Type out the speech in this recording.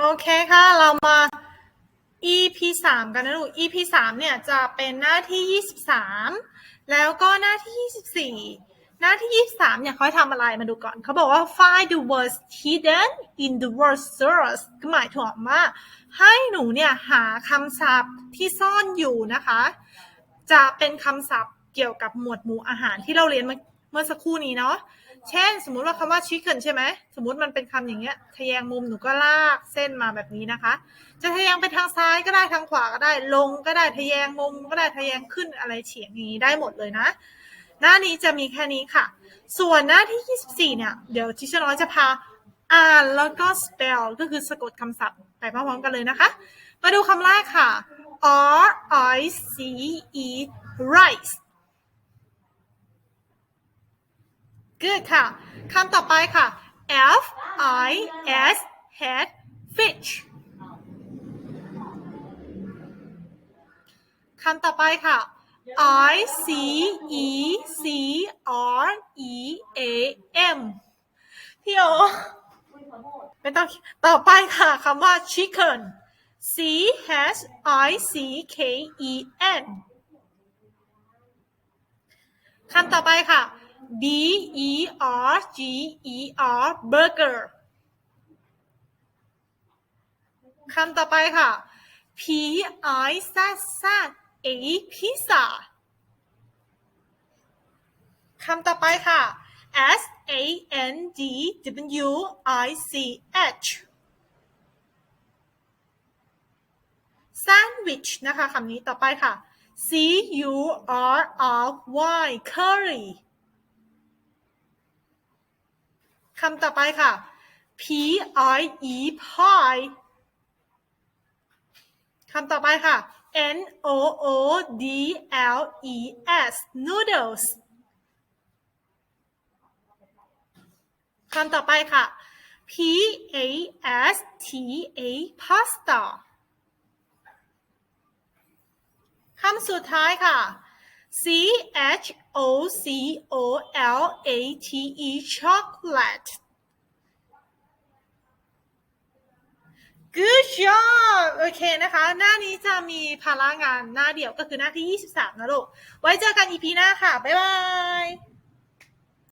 โอเคค่ะ เรามา EP สามกันนะลูก EP สามเนี่ยจะเป็นหน้าที่ยี่สิบสามแล้วก็หน้าที่ยี่สิบสี่หน้าที่ยี่สามเนี่ยเขาให้ทำอะไรมาดูก่อน เขาบอกว่า find the words hidden in the word source ก็หมายถึงว่า ให้หนูเนี่ยหาคำศัพท์ที่ซ่อนอยู่นะคะ จะเป็นคำศัพท์เกี่ยวกับหมวดหมู่อาหารที่เราเรียนมื่อเมื่อสักครู่นี้เนาะเช่น สมมุติว่าคำว่า chicken ใช่ไหมสมมุติมันเป็นคำอย่างเงี้ยทะแยงมุมหนูก็ลากเส้นมาแบบนี้นะคะ จะทะแยงไปทางซ้ายก็ได้ทางขวาก็ได้ลงก็ได้ทะแยงมุมก็ได้ทะแยงขึ้นอะไรเฉียงอย่างนี้ได้หมดเลยนะ หน้านี้จะมีแค่นี้ค่ะ ส่วนหน้าที่ 24 เนี่ย เดี๋ยวทิชน้อยจะพาอ่านแล้วก็ spell ก็คือสะกดคำศัพท์ไปพร้อมๆกันเลยนะคะ มาดูคำแรกค่ะ R I C E rice good ค่ะคำต่อไปค่ะ F I S head fish คำต่อไปค่ะ I C E C R E A M พี่โอไม่ต้องต่อไปค่ะคำว่า chicken C H I C K E N คำต่อไปค่ะ B E R G E R burger คำต่อไปค่ะ P I Z Z A pizza คำต่อไปค่ะ S A N D W I C H sandwich นะคะคำนี้ต่อไปค่ะ C U R R Y curry คำต่อไปค่ะ P I E pie คำต่อไปค่ะ N O O D L E S noodles คำต่อไปค่ะ P A S T A pasta คำสุดท้ายค่ะ C H O C O L A T E chocolate Good job โอเคนะคะ หน้านี้จะมีภาระงานหน้าเดียวก็คือหน้าที่ 23 นะลูก ไว้เจอกัน EP หน้าค่ะ บ๊ายบาย